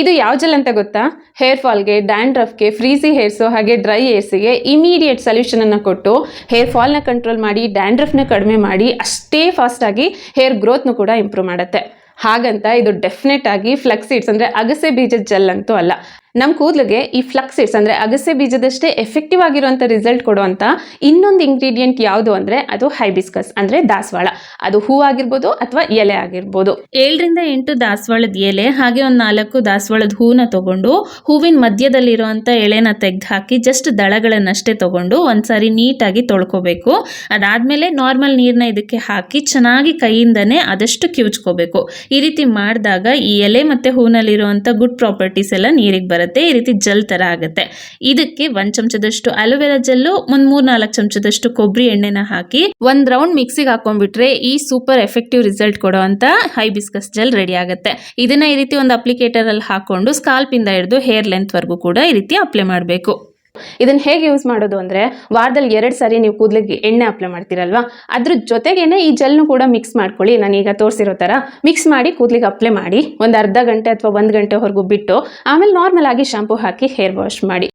ಇದು ಯಾವ ಜೆಲ್ ಅಂತ ಗೊತ್ತಾ? ಹೇರ್ ಫಾಲ್ಗೆ ಡ್ಯಾಂಡ್ರಫ್ಗೆ ಫ್ರೀಸಿ ಹೇರ್ಸು ಹಾಗೆ ಡ್ರೈ ಹೇರ್ಸಿಗೆ ಇಮಿಡಿಯೇಟ್ ಸೊಲ್ಯೂಷನನ್ನು ಕೊಟ್ಟು ಹೇರ್ ಫಾಲ್ನ ಕಂಟ್ರೋಲ್ ಮಾಡಿ ಡ್ಯಾಂಡ್ರಫ್ನ ಕಡಿಮೆ ಮಾಡಿ ಅಷ್ಟೇ ಫಾಸ್ಟಾಗಿ ಹೇರ್ ಗ್ರೋತ್ನು ಕೂಡ ಇಂಪ್ರೂವ್ ಮಾಡುತ್ತೆ. ಹಾಗಂತ ಇದು ಡೆಫಿನೆಟ್ ಆಗಿ ಫ್ಲಕ್ಸೀಡ್ಸ್ ಅಂದರೆ ಅಗಸೆ ಬೀಜದ ಜೆಲ್ ಅಂತೂ ಅಲ್ಲ. ನಮ್ಮ ಕೂದಲಿಗೆ ಈ ಫ್ಲಕ್ಸಿಡ್ಸ್ ಅಂದರೆ ಅಗಸೆ ಬೀಜದಷ್ಟೇ ಎಫೆಕ್ಟಿವ್ ಆಗಿರುವಂಥ ರಿಸಲ್ಟ್ ಕೊಡುವಂಥ ಇನ್ನೊಂದು ಇಂಗ್ರೀಡಿಯೆಂಟ್ ಯಾವುದು ಅಂದರೆ ಅದು ಹೈಬಿಸ್ಕಸ್ ಅಂದರೆ ದಾಸವಾಳ. ಅದು ಹೂ ಆಗಿರ್ಬೋದು ಅಥವಾ ಎಲೆ ಆಗಿರ್ಬೋದು. ಏಳರಿಂದ ಎಂಟು ದಾಸವಾಳದ ಎಲೆ, ಹಾಗೆ ಒಂದು ನಾಲ್ಕು ದಾಸವಾಳದ ಹೂನ ತಗೊಂಡು ಹೂವಿನ ಮಧ್ಯದಲ್ಲಿರುವಂಥ ಎಳೆನ ತೆಗೆದು ಹಾಕಿ ಜಸ್ಟ್ ದಳಗಳನ್ನಷ್ಟೇ ತಗೊಂಡು ಒಂದ್ಸಾರಿ ನೀಟಾಗಿ ತೊಳ್ಕೊಬೇಕು. ಅದಾದಮೇಲೆ ನಾರ್ಮಲ್ ನೀರನ್ನ ಇದಕ್ಕೆ ಹಾಕಿ ಚೆನ್ನಾಗಿ ಕೈಯಿಂದನೇ ಆದಷ್ಟು ಕಿವುಚ್ಕೋಬೇಕು. ಈ ರೀತಿ ಮಾಡಿದಾಗ ಈ ಎಲೆ ಮತ್ತು ಹೂನಲ್ಲಿರುವಂಥ ಗುಡ್ ಪ್ರಾಪರ್ಟೀಸ್ ಎಲ್ಲ ನೀರಿಗೆ ಬರುತ್ತೆ. ಈ ರೀತಿ ಜೆಲ್ ಥರ ಆಗುತ್ತೆ. ಇದಕ್ಕೆ ಒಂದು ಚಮಚದಷ್ಟು ಅಲೋವೆರಾ ಜೆಲ್ಲು, ಒಂದು ಮೂರು ನಾಲ್ಕು ಚಮಚದಷ್ಟು ಕೊಬ್ಬರಿ ಎಣ್ಣೆನ ಹಾಕಿ ಒಂದು ರೌಂಡ್ ಮಿಕ್ಸಿಗೆ ಹಾಕೊಂಡ್ಬಿಟ್ರೆ ಈ ಸೂಪರ್ ಎಫೆಕ್ಟಿವ್ ರಿಸಲ್ಟ್ ಕೊಡುವಂಥ ಹೈಬಿಸ್ಕಸ್ ಜೆಲ್ ರೆಡಿ ಆಗುತ್ತೆ. ಇದನ್ನ ಈ ರೀತಿ ಒಂದು ಅಪ್ಲಿಕೇಟರ್ ಅಲ್ಲಿ ಹಾಕೊಂಡು ಸ್ಕಾಲ್ಪ್ ಇಂದ ಹಿಡಿದು ಹೇರ್ ಲೆಂತ್ ವರೆಗೂ ಕೂಡ ಈ ರೀತಿ ಅಪ್ಲೈ ಮಾಡಬೇಕು. ಇದನ್ನ ಹೇಗೆ ಯೂಸ್ ಮಾಡೋದು ಅಂದ್ರೆ ವಾರದಲ್ಲಿ ಎರಡು ಸಾರಿ ನೀವು ಕೂದಲಿಗೆ ಎಣ್ಣೆ ಅಪ್ಲೈ ಮಾಡ್ತೀರಲ್ವಾ? ಅದ್ರ ಜೊತೆಗೇನೆ ಈ ಜೆಲ್ನು ಕೂಡ ಮಿಕ್ಸ್ ಮಾಡ್ಕೊಳ್ಳಿ. ನಾನೀಗ ತೋರಿಸಿರೋ ತರ ಮಿಕ್ಸ್ ಮಾಡಿ ಕೂದಲಿಗೆ ಅಪ್ಲೈ ಮಾಡಿ ಒಂದು ಅರ್ಧ ಗಂಟೆ ಅಥವಾ ಒಂದು ಗಂಟೆವರೆಗೂ ಬಿಟ್ಟು ಆಮೇಲೆ ನಾರ್ಮಲ್ ಆಗಿ ಶಾಂಪೂ ಹಾಕಿ ಹೇರ್ ವಾಶ್ ಮಾಡಿ.